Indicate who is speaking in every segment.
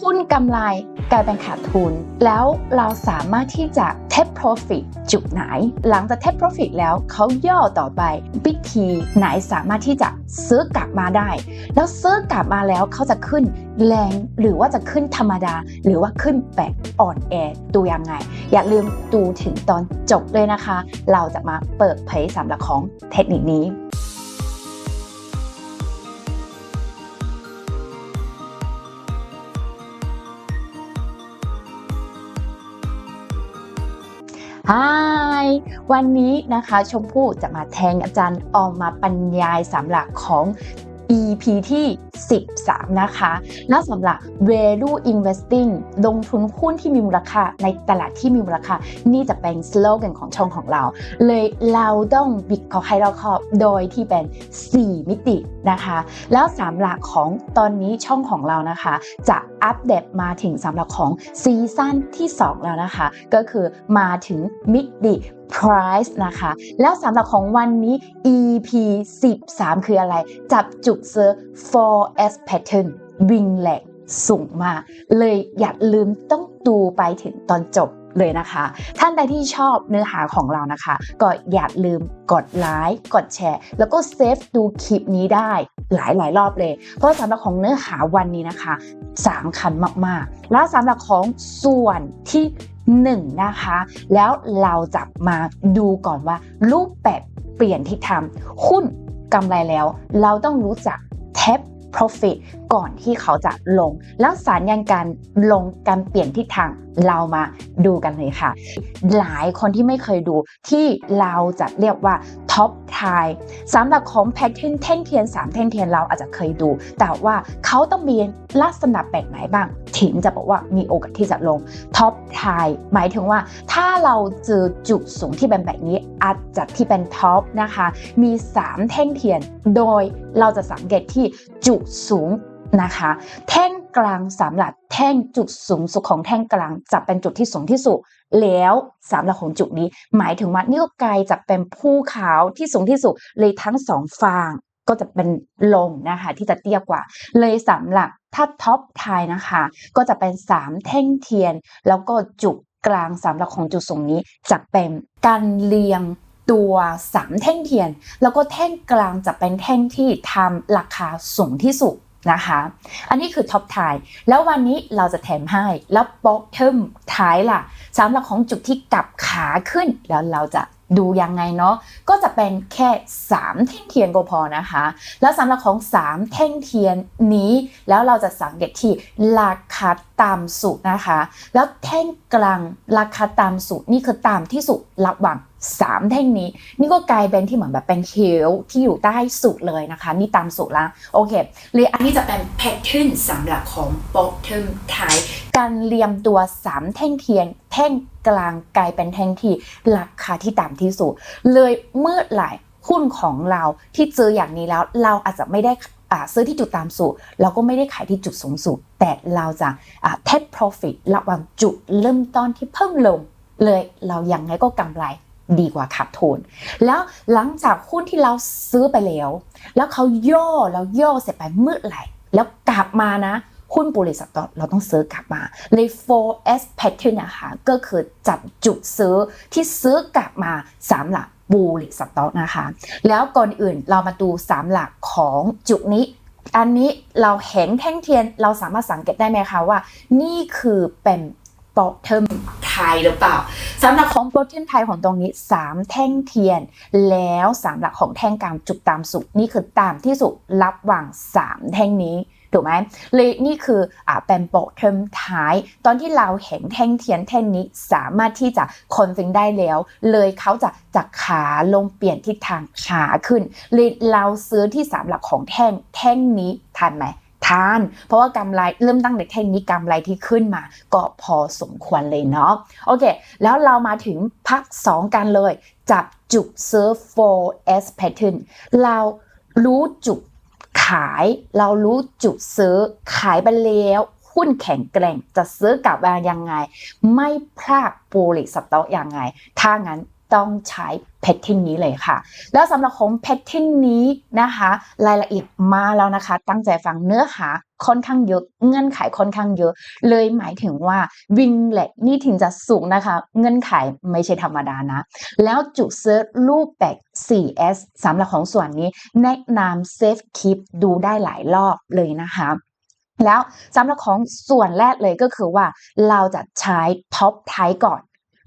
Speaker 1: หุ้นกำไรกลายเป็นขาดทุน แล้วเราสามารถที่จะ take profit จุดไหน หลังจาก take profit แล้วเขาย่อต่อไปวิธีไหนสามารถที่จะซื้อกลับมาได้ แล้วซื้อกลับมาแล้วเขาจะขึ้นแรงหรือว่าจะขึ้นธรรมดา หรือว่าขึ้นแบบอ่อนแอดูยังไง อย่าลืมดูถึงตอนจบเลยนะคะ เราจะมาเปิดเผยสำหรับของเทคนิคนี้ Hi วันนี้นะคะชมพู่จะมาแทงอาจารย์ออกมาบรรยายสำหรับของ EP ที่ 13 นะคะ แล้วสำหรับ value investing ลงทุนหุ้นที่มีมูลค่าในตลาดที่มีมูลค่า นี่จะเป็นสโลแกนของช่องของเรา เลยเราต้องบิดเขาให้เราครอบโดยที่เป็น 4 มิตินะคะ แล้วสำหรับของตอนนี้ช่องของเรานะคะ จะอัปเดตมาถึงสำหรับของซีซั่นที่ 2 แล้วนะคะ ก็คือมาถึงมิติ price นะคะ แล้วสำหรับของวันนี้ EP 13 คืออะไร จับจุดซื้อ S pattern วิ่งแหลกสูงมาก เลยอย่าลืมต้องดูไปถึงตอนจบเลยนะคะ ท่านใดที่ชอบเนื้อหาของเรานะคะ ก็อย่าลืมกดไลค์กดแชร์ แล้วก็เซฟดูคลิปนี้ได้หลายหลายรอบเลย เพราะสำหรับของเนื้อหาวันนี้นะคะสำคัญมากๆ แล้วสำหรับของส่วนที่1นะคะ แล้วเราจะมาดูก่อนว่า รูปแบบเปลี่ยนทิศทางหุ้นกำไรแล้ว เราต้องรู้จัก tap profit ก่อนที่เขาจะลง แล้วสารยังการลงการเปลี่ยนทิศทาง เรามาดูกันเลยค่ะ หลายคนที่ไม่เคยดูที่เราจะเรียกว่า top t i สำหรับของแพทเทิร์นแท่งเทียน3แท่งเทียนเราอาจจะเคยดู แต่ว่าเขาต้องมีลักษณะแบบไหนบ้างถึงจะบอกว่ามีโอกาสที่จะลงท็อปไทหมายถึงว่าถ้าเราเจอจุดสูงที่เป็นแบบนี้อาจจะที่เป็นท็อปนะคะ มี3แท่งเทียน โดยเราจะสังเกตที่จุดสูง นะคะ แท่งกลางสำหรับแท่งจุดสูงสุดของแท่งกลางจะเป็นจุดที่สูงที่สุด แล้วสำหรับของจุดนี้ หมายถึงว่านิ้วไกลจะเป็นภูเขาที่สูงที่สุดเลยทั้งสองฝั่งก็จะเป็นลงนะคะที่จะเตี้ยกว่า เลยสำหรับถ้าท็อปไทยนะคะ ก็จะเป็น3แท่งเทียน แล้วก็จุดกลางสำหรับของจุดสูงนี้จะเป็นการเรียงตัว3แท่งเทียน แล้วก็แท่งกลางจะเป็นแท่งที่ทำราคาสูงที่สุด นะคะ อันนี้คือท็อปไทยแล้ววันนี้เราจะแถมให้ แล้วบอ t เทิมท้ายล่ะสำหรับของจุดที่กลับขาขึ้นแล้วเราจะดูยังไงเนาะก็จะเป็นแค่ 3 แท่งเทียนก็พอนะคะ แล้วสำหรับของ 3 แท่งเทียนนี้ แล้วเราจะสังเกตที่ราคาต่ำสุดนะคะ แล้วแท่งกลางราคาต่ำสุดนี่คือต่ำที่สุดระหว่าง 3แท่งนี้ นี่ก็กลายเป็นที่เหมือนแบบเป็นเฮลที่อยู่ใต้สุดเลยนะคะ นี่ต่ำสุดละโอเคเลยอันนี้จะเป็นแพทเทิร์นสำหรับของ bottom ท้ายการเรียมตัว 3 แท่งเทียน แท่งกลางกลายเป็นแท่งที่ราคาที่ต่ำที่สุด เลยเมื่อไหร่หุ้นของเราที่เจออย่างนี้แล้วเราอาจจะไม่ได้อ่าซื้อที่จุดตามสูตรเราก็ไม่ได้ขายที่จุดสูงสุด แต่เราจะอ่า take profit ระหว่างจุดเริ่มต้นที่เพิ่มลง เลยเรายังไงก็กำไร ดีกว่าขาดทุน แล้วหลังจากหุ้นที่เราซื้อไปแล้ว แล้วเขาย่อแล้วย่อเสร็จไปเมื่อไหร่ แล้วกลับมานะ หุ้นบริษัทเราต้องซื้อกลับมาเลย 4S pattern นะคะก็คือจับจุดซื้อที่ซื้อกลับมาสามหลักบูริสต็อกนะคะ แล้วก่อนอื่นเรามาดูสามหลักของจุดนี้ อันนี้เราเห็นแท่งเทียนเราสามารถสังเกตได้ไหมคะว่า นี่คือเป็นบอทเทิม ยหรือเปล่าสำหรับของบอทเทิมไทยของตรงนี้ 3 แท่งเทียน แล้วสามหลักของแท่งกลางจุดตามสุดนี่คือตามที่สุดรับวาง 3 แท่งนี้ถูกไหมเลยนี่คืออ่าเป็นโปรเทอมท้าย ตอนที่เราเห็นแท่งเทียนแท่งนี้สามารถที่จะคอนฟิงได้แล้ว เลยเขาจะจากขาลงเปลี่ยนทิศทางขาขึ้นเลยเราซื้อที่สามหลักของแท่งแท่งนี้ทันไหม ทาน เพราะว่ากำไรเริ่มตั้งแต่แท่งนี้กำไรที่ขึ้นมา ก็พอสมควรเลยเนาะโอเค แล้วเรามาถึงพัก 2 กันเลย จับจุดซื้อ 4S pattern เรารู้จุดขาย เรารู้จุดซื้อขายไปแล้วหุ้นแข็งแกร่งจะซื้อกลับมายังไง ไม่พลาดโปรลิสต็อกยังไง ถ้างั้น ต้องใช้แพทเทิร์นนี้เลยค่ะ แล้วสำหรับของแพทเทิร์นนี้นะคะ รายละเอียดมาแล้วนะคะ ตั้งใจฟังเนื้อหาค่อนข้างเยอะ เงื่อนไขค่อนข้างเยอะ เลยหมายถึงว่าวิงเล็กนี่ถึงจะสูงนะคะ เงื่อนไขไม่ใช่ธรรมดานะ แล้วจุดเซิร์ชรูปแบบ 4S สำหรับของส่วนนี้แนะนำเซฟคลิปดูได้หลายรอบเลยนะคะแล้วสำหรับของส่วนแรกเลยก็คือว่าเราจะใช้ท็อปไทก่อน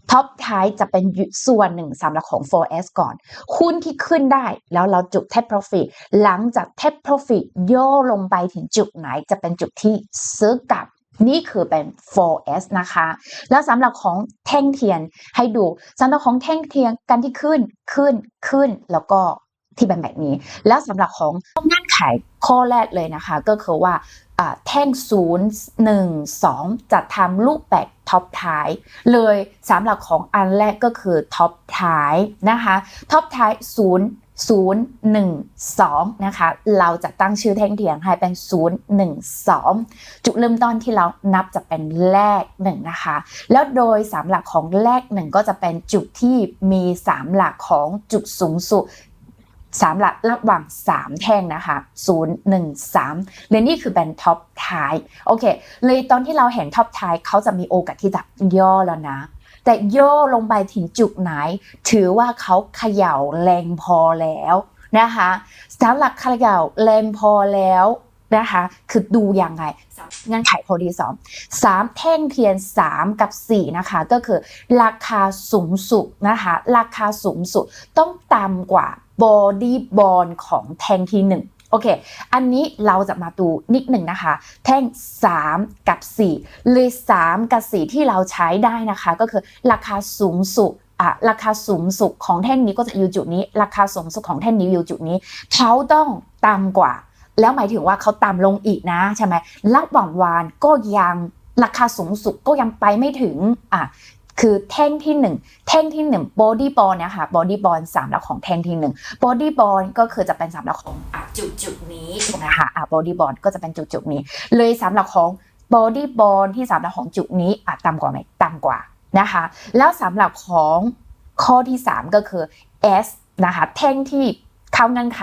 Speaker 1: ท็อปไทจะเป็นส่วนหนึ่งสำหรับของ 4S ก่อน หุ้นที่ขึ้นได้แล้วเราจุด Take Profit หลังจาก Take Profit ย่อลงไปถึงจุดไหนจะเป็นจุดที่ซื้อกลับนี่คือเป็น 4S นะคะ แล้วสำหรับของแท่งเทียนให้ดูสำหรับของแท่งเทียนกันที่ขึ้นขึ้นขึ้นแล้วก็ที่เป็นแบบนี้ แล้วสำหรับของเงื่อนไขข้อแรกเลยนะคะ ก็คือว่า แท่ง 0 1 2จะทำรูปแบบท็อปท้าย เลยสำหรับของอันแรกก็คือท็อปท้ายนะคะท็อปท้าย 0 0 1 2 นะคะ เราจะตั้งชื่อแท่งเทียนให้เป็น 0 1 2 จุดเริ่มต้นที่เรานับจะเป็นแรกหนึ่งนะคะ แล้วโดยสามหลักของแรกหนึ่งก็จะเป็นจุดที่มีสามหลักของจุดสูงสุด สามหลักระหว่างสามแท่งนะคะ0 1 3และนี่คือแบนท็อปท้ายโอเค เลยตอนที่เราเห็นท็อปท้ายเขาจะมีโอกาสที่จะย่อแล้วนะ แต่ย่อลงไปถึงจุดไหน ถือว่าเขาเขย่าแรงพอแล้วนะคะสามหลักเขย่าแรงพอแล้ว นะคะ คือดูยังไงเงื่อนไขข้อที่สองสามแท่งเทียน 3 กับ 4 นะคะ ก็คือราคาสูงสุดนะคะ ราคาสูงสุดต้องต่ำกว่าบอดี้บอลของแท่งที่ 1โอเค อันนี้เราจะมาดูนิดหนึ่งนะคะ แท่ง 3 กับ 4 เลย 3 กับ 4 ที่เราใช้ได้นะคะ ก็คือราคาสูงสุดอะราคาสูงสุดของแท่งนี้ก็จะอยู่จุดนี้ ราคาสูงสุดของแท่งนี้อยู่จุดนี้ เขาต้องต่ำกว่า แล้วหมายถึงว่าเขาต่ำลงอีกนะใช่ไหมระหว่างวานก็ยังราคาสูงสุดก็ยังไปไม่ถึงอะคือแท่งที่1แท่งที่1 body ball เนี่ยค่ะ body ball สามหลักของแท่งที่1 body ball ก็คือจะเป็นสามหลักของอจุดจุดนี้ถูกไหมคะอะ body ball ก็จะเป็นจุดจุดนี้ เลยสามหลักของ body ball ที่สามหลักของจุดนี้อะต่ำกว่าไหมต่ำกว่านะคะแล้วสำหรับของข้อที่ 3 ก็คือ S นะคะแท่งที่เข้าเงื่อนไข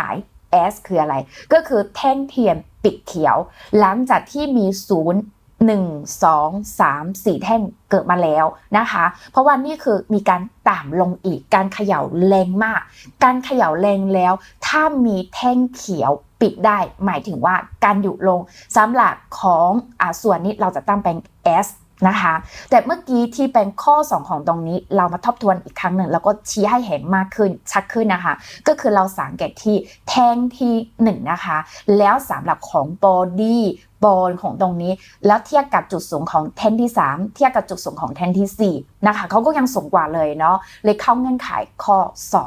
Speaker 1: S คืออะไร ก็คือแท่งเทียนปิดเขียว หลังจากที่มีศูนย์หนึ่งสองสามสี่แท่งเกิดมาแล้วนะคะ เพราะว่านี่คือมีการต่ำลงอีกการเขย่าแรงมาก การเขย่าแรงแล้ว ถ้ามีแท่งเขียวปิดได้ หมายถึงว่าการหยุดลงสำหรับของอ่าส่วนนี้เราจะตั้งเป็น S นะคะ แต่เมื่อกี้ที่เป็นข้อ 2 ของตรงนี้ เรามาทบทวนอีกครั้งหนึ่งแล้วก็ชี้ให้เห็นมากขึ้นชัดขึ้นนะคะ ก็คือเราสังเกตที่แท่งที่1นะคะ แล้วสำหรับของ body บอลของตรงนี้ แล้วเทียบกับจุดสูงของแท่นที่ 3 เทียบกับจุดสูงของแท่นที่4นะคะเขาก็ยังสูงกว่าเลยเนาะเลยเข้าเงื่อนไขข้อ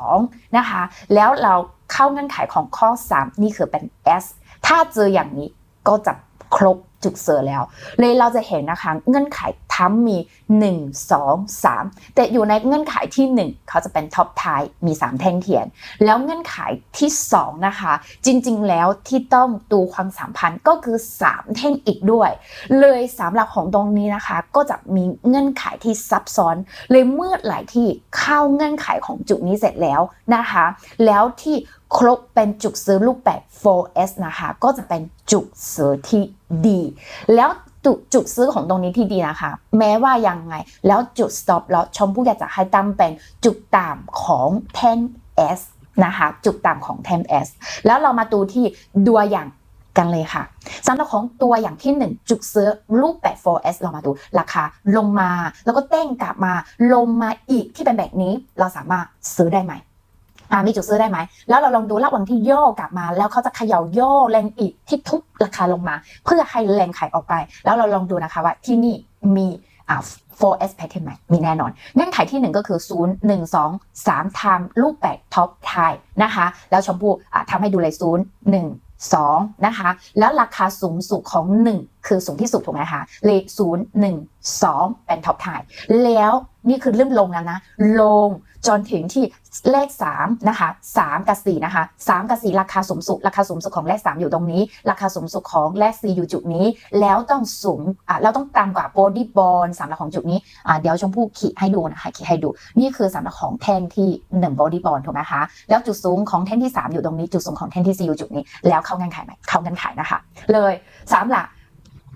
Speaker 1: 2นะคะแล้วเราเข้าเงื่อนไขของข้อ 3 นี่คือเป็น S ถ้าเจออย่างนี้ก็จะครบ จุดเสือแล้ว เลยเราจะเห็นนะคะ เงื่อนไขทั้งมี 1 2 3 แต่อยู่ในเงื่อนไขที่ 1 เขาจะเป็นท็อปทายมี 3 แท่งเทียน แล้วเงื่อนไขที่ 2 นะคะ จริงๆ แล้วที่ต้องดูความสัมพันธ์ก็คือ 3 แท่งอีกด้วย เลยสามหลักของตรงนี้นะคะ ก็จะมีเงื่อนไขที่ซับซ้อน เลยเมื่อไหร่ที่เข้าเงื่อนไขของจุดนี้เสร็จแล้วนะคะ แล้วที่ ครบเป็นจุดซื้อรูปแบบ 4S นะคะ ก็จะเป็นจุดซื้อที่ดี แล้วจุดจุดซื้อของตรงนี้ที่ดีนะคะ แม้ว่ายังไง แล้วจุด stop แล้วชมพู่อยากจะให้ตั้งเป็นจุดต่ำของแท่ง S นะคะจุดต่ำของแท่ง S แล้วเรามาดูที่ดัวอย่างกันเลยค่ะสำหรับของตัวอย่างที่ 1 จุดซื้อรูปแบบ 4S เรามาดูราคาลงมาแล้วก็เต้งกลับมาลงมาอีกที่เป็นแบบนี้เราสามารถซื้อได้ไหม อ่ามีจุดซื้อได้ไหม แล้วเราลองดูระหว่างที่ย่อกลับมา แล้วเขาจะเขย่าย่อแรงอีกที่ทุบราคาลงมา เพื่อให้แรงขายออกไป แล้วเราลองดูนะคะว่าที่นี่มีอ่า 4S pattern ไหมมีแน่นอน เงื่อนไขที่ 1 ก็คือ 0 1 2 3 time รูปแบบท็อปทายนะคะ แล้วชมพู่ทำให้ดูเลย 0 1 2 นะคะ แล้วราคาสูงสุดของ 1 คือสูงที่สุดถูกไหมคะเลขศูนย์หนึ่งสองเป็นท็อปไทแล้วนี่คือเริ่มลงแล้วนะ ลงจนถึงที่เลข3นะคะ3กับ4นะคะ3กับ4ราคาสูงสุดราคาสูงสุดของเลข3อยู่ตรงนี้ ราคาสูงสุดของเลข4อยู่จุดนี้ แล้วต้องสูงอะเราต้องต่ำกว่าโบดี้บอลสำหรับของจุดนี้อะเดี๋ยวชมพู่ขีดให้ดูนะคะขีดให้ดู นี่คือสำหรับของแท่งที่1 body b o n ถูกไหมคะแล้วจุดสูงของแท่งที่ 3 อยู่ตรงนี้ จุดสูงของแท่งที่4อยู่จุดนี้ แล้วเข้าเงื่อนไขไหมเข้าเงื่อนไขนะคะ เลยสามหลัก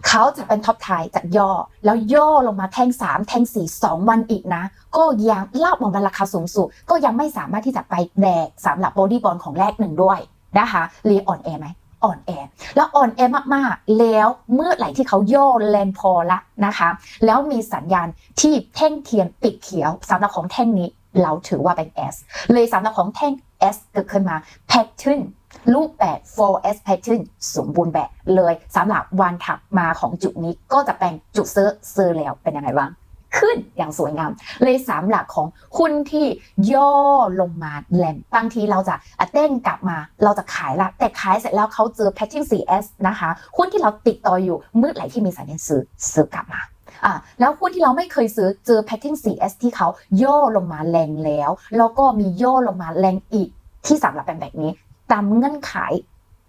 Speaker 1: เขาจะเป็นท็อปไทยจะย่อ แล้วย่อลงมาแท่ง 3 แท่ง 4 2 วันอีกนะ ก็ยังลาบออกมาราคาสูงสุด ก็ยังไม่สามารถที่จะไปแดกสำหรับบอดี้บอลของแรกหนึ่งด้วยนะคะเรียอ่อนแอไหมอ่อนแอ แล้วอ่อนแอมากๆ แล้วเมื่อไหร่ที่เขาย่อแรงพอละนะคะ แล้วมีสัญญาณที่แท่งเทียนปิดเขียวสำหรับของแท่งนี้เราถือว่าเป็น S เลยสำหรับของแท่ง S เกิดขึ้นมา pattern รูปแบบ 4S pattern สมบูรณ์แบบเลยสำหรับวันถัดมาของจุดนี้ก็จะเป็นจุดเซอร์เซอร์แล้วเป็นยังไงบ้างขึ้นอย่างสวยงาม เลยสามหลักของหุ้นที่ย่อลงมาแหลมบางทีเราจะเต้นกลับมาเราจะขายละ แต่ขายเสร็จแล้วเขาเจอ pattern 4S นะคะหุ้นที่เราติดต่ออยู่มื่อไหร่ที่มีสัญญาณซื้อซื้อกลับมา อะแล้วหุ้นที่เราไม่เคยซื้อเจอ pattern 4S ที่เขาย่อลงมาแรงแล้ว แล้วก็มีย่อลงมาแรงอีกที่สำหรับเป็นแบบนี้ ตามเงื่อนไข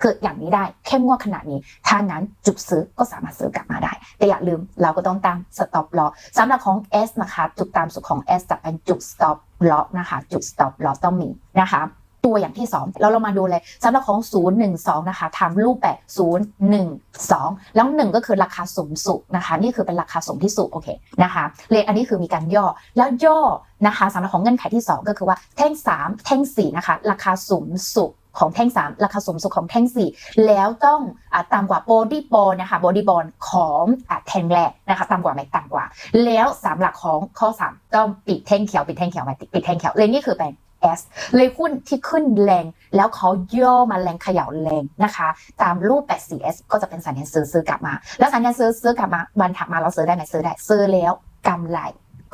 Speaker 1: เกิดอย่างนี้ได้เข้มงวดขนาดนี้ ถ้างั้นจุดซื้อก็สามารถซื้อกลับมาได้ แต่อย่าลืมเราก็ต้องตั้ง stop loss สำหรับของ S นะคะจุดตามสุดของ S จะเป็นจุด stop loss นะคะ จุด stop loss ต้องมีนะคะ ตัวอย่างที่2เราเรามาดูเลยสำหรับของ 0 1 2 นะคะทำรูปแบบ 0 1 2 แล้ว 1 ก็คือราคาสูงสุดนะคะ นี่คือเป็นราคาสูงที่สุดโอเคนะคะเลขอันนี้คือมีการย่อแล้วย่อนะคะสำหรับของเงื่อนไขที่ 2 ก็คือว่าแท่ง 3 แท่ง 4 นะคะ ราคาสูงสุดของแท่ง 3 ราคาสูงสุดของแท่ง 4 แล้วต้องอต่ำกว่าบอดี้บอลนะคะบอดี้บอลของอแท่งแรกนะคะต่ำกว่าไหมต่ำกว่า แล้วสามหลักของข้อ 3 ต้องปิดแท่งเขียวปิดแท่งเขียวไหมปิดแท่งเขียวเลยนี่คือเป็น S เลยหุ้นที่ขึ้นแรง แล้วเขาย่อมาแรงเขย่าแรงนะคะ ตามรูป 84S ก็จะเป็นสัญญาณซื้อซื้อกลับมา แล้วสัญญาณซื้อซื้อกลับมาวันถัดมาเราซื้อได้ไหมซื้อได้ซื้อแล้วกำไร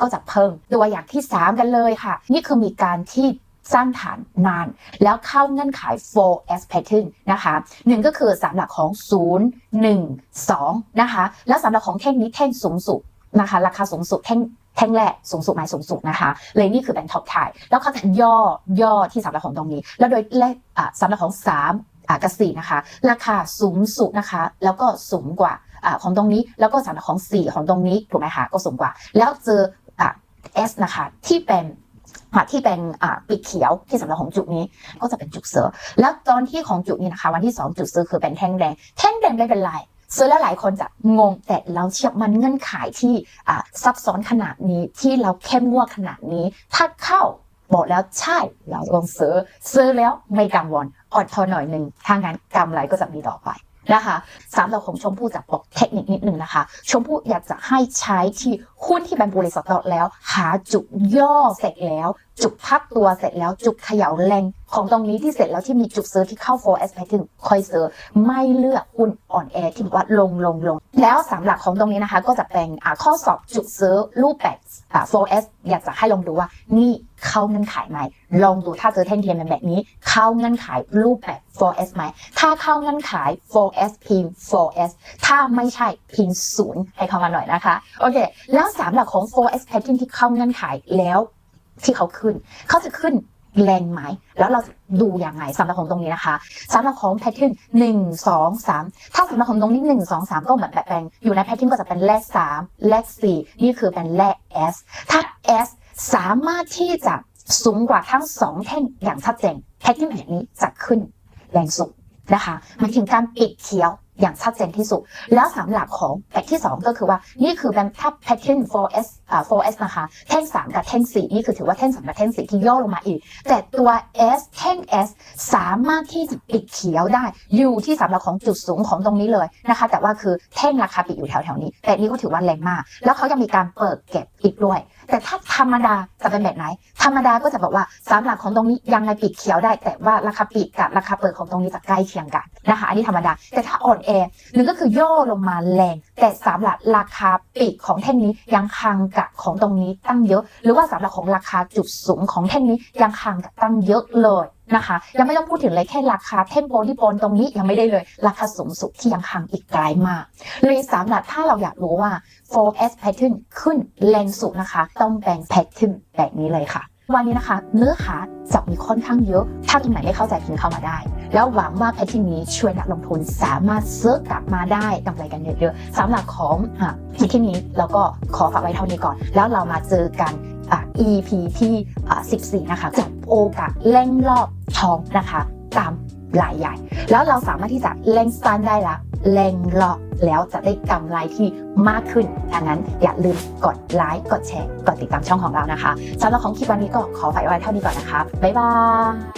Speaker 1: ก็จะเพิ่มตัวอย่างที่ 3 กันเลยค่ะ นี่คือมีการที่สร้างฐานนาน แล้วเข้าเงื่อนไข 4S pattern นะคะหนึ่งก็คือสามหลักของ 0 1 2 นะคะ แล้วสามหลักของแท่งนี้แท่งสูงสุดนะคะ ราคาสูงสุดแท่ง แท่งแรกสูงสุดไหมสูงสุดนะคะเลยนี่คือเป็นท็อปไทแล้วเขาจะย่อย่อที่สำหรับของตรงนี้ แล้วโดยเลขอ่าสำหรับของ3อ่ากับ4นะคะ ราคาสูงสุดนะคะ แล้วก็สูงกว่าอ่าของตรงนี้ แล้วก็สำหรับของ4ของตรงนี้ถูกไหมคะก็สูงกว่า แล้วเจออ่า S นะคะที่เป็นอ่าที่เป็นอ่าปีกเขียวที่สำหรับของจุดนี้ก็จะเป็นจุดเซอแล้วตอนที่ของจุดนี้นะคะ วันที่ 2 จุดเซอคือเป็นแท่งแดงแท่งแดงไม่เป็นไร ซื้อแล้วหลายคนจะงงแต่เราเชื่อมันเงื่อนไขที่อ่าซับซ้อนขนาดนี้ที่เราเข้มงวดขนาดนี้ ถ้าเข้าบอกแล้วใช่เราลองซื้อ ซื้อแล้วไม่กังวลอดทนหน่อยหนึ่งถ้างั้นกำไรก็จะมีต่อไป นะคะสามเราของชมพู่จะบอกเทคนิคนิดนึงนะคะ ชมพู่อยากจะให้ใช้ที่หุ้นที่เป็นบริษัทแล้ว หาจุดย่อเสร็จแล้ว จุดพักตัวเสร็จแล้ว จุดเขย่าแรงของตรงนี้ที่เสร็จแล้วที่มีจุดซื้อที่เข้า 4S pattern คอยซื้อไม่เลือกหุ้นอ่อนแอที่บอกว่าลงลงลง แล้วสามหลักของตรงนี้นะคะ ก็จะเป็นอ่าข้อสอบจุดซื้อรูปแบบอ่า 4S อยากจะให้ลองดูว่านี่ เข้าเงื่อนไขไหม ลองดูถ้าเจอแท่งเทียนแบบนี้ เข้าเงื่อนไขรูปแบบ 4S ไหม ถ้าเข้าเงื่อนไข 4S พิมพ์ 4S ถ้าไม่ใช่พิมพ์ศูนย์ให้เข้ามาหน่อยนะคะ โอเค แล้วสามหลักของ 4S pattern ที่เข้าเงื่อนไขแล้วที่เขาขึ้น เขาจะขึ้นแรงไหม แล้วเราดูยังไงสำหรับของตรงนี้นะคะสำหรับของ pattern หนึ่งสองสามถ้าสำหรับของตรงนี้หนึ่งสองสามก็เหมือนแบบแปลงอยู่ใน pattern ก็จะเป็นเลขสามเลขสี่นี่คือเป็นเลข S ถ้า S สามารถที่จะสูงกว่าทั้งสองแท่งอย่างชัดเจน pattern แบบนี้จะขึ้นแรงสุดนะคะมายถึงการปิดเขียวอย่างชัดเจนที่สุด แล้วสำหรับของแบบที่ 2 ก็คือว่านี่คือเป็นถ้า pattern 4S อ่า 4S นะคะแท่ง 3 กับแท่ง 4 นี่คือถือว่าแท่ง 3 กับแท่ง 4 ที่ย่อลงมาอีก แต่ตัว S แท่ง S สามารถที่จะปิดเขียวได้ อยู่ที่สำหรับของจุดสูงของตรงนี้เลยนะคะ แต่ว่าคือแท่งราคาปิดอยู่แถวๆนี้ แต่นี่ก็ถือว่าแรงมาก แล้วเขายังมีการเปิดเก็บ อีกด้วย แต่ถ้าธรรมดาจะเป็นแบบไหน ธรรมดาก็จะบอกว่าสามหลักของตรงนี้ยังไงปิดเขียวได้ แต่ว่าราคาปิดกับราคาเปิดของตรงนี้จะใกล้เคียงกันนะคะอันนี้ธรรมดา แต่ถ้าอ่อนแอหนึ่งก็คือย่อลงมาแรง แต่สามหลักราคาปิดของแท่งนี้ยังคังกับของตรงนี้ตั้งเยอะ หรือว่าสามหลักของราคาจุดสูงของแท่งนี้ยังคังกับตั้งเยอะเลย นะคะ ยังไม่ต้องพูดถึงเลยแค่ราคาเทมโปที่โปนตรงนี้ยังไม่ได้เลย ราคาสูงสุดที่ยังห่างอีกไกลมากเลยสำหรับถ้าเราอยากรู้ว่า 4S pattern ขึ้นแรงสุดนะคะ ต้องแบ่ง pattern แบบนี้เลยค่ะวันนี้นะคะ เนื้อหาจะมีค่อนข้างเยอะ ถ้าตรงไหนไม่เข้าใจพิมพ์เข้ามาได้ แล้วหวังว่าแพทที่นี้ช่วยนักลงทุนสามารถเซื้อกลับมาได้กำไรกันเยอะๆสำหรับของอะที่ที่นี้เราก็ขอฝากไว้เท่านี้ก่อน แล้วเรามาเจอกันอะ EP ที่อะ14 นะคะจับ โอกาสเร่งรอบทองนะคะตามรายใหญ่ แล้วเราสามารถที่จะเล่งสั้นได้ละเล่งรอบแล้วจะได้กำไรที่มากขึ้นดังนั้นอย่าลืมกดไลค์กดแชร์กดติดตามช่องของเรานะคะสำหรับของคลิปวันนี้ก็ขอฝากไว้เท่านี้ก่อนนะคะบ๊ายบาย